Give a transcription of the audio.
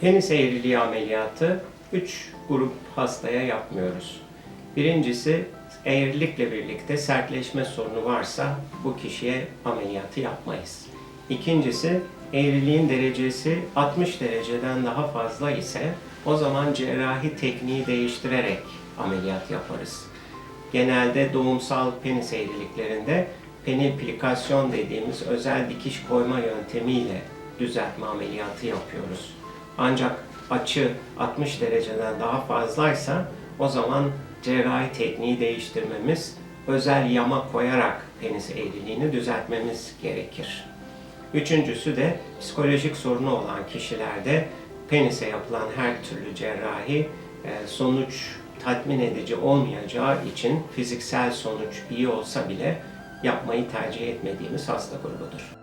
Penis eğriliği ameliyatı 3 grup hastaya yapmıyoruz. Birincisi eğrilikle birlikte sertleşme sorunu varsa bu kişiye ameliyatı yapmayız. İkincisi eğriliğin derecesi 60 dereceden daha fazla ise o zaman cerrahi tekniği değiştirerek ameliyat yaparız. Genelde doğumsal penis eğriliklerinde penilplikasyon dediğimiz özel dikiş koyma yöntemiyle düzeltme ameliyatı yapıyoruz. Ancak açı 60 dereceden daha fazlaysa o zaman cerrahi tekniği değiştirmemiz, özel yama koyarak penis eğriliğini düzeltmemiz gerekir. Üçüncüsü de psikolojik sorunu olan kişilerde penise yapılan her türlü cerrahi e, sonuç tatmin edici olmayacağı için fiziksel sonuç iyi olsa bile yapmayı tercih etmediğimiz hasta grubudur.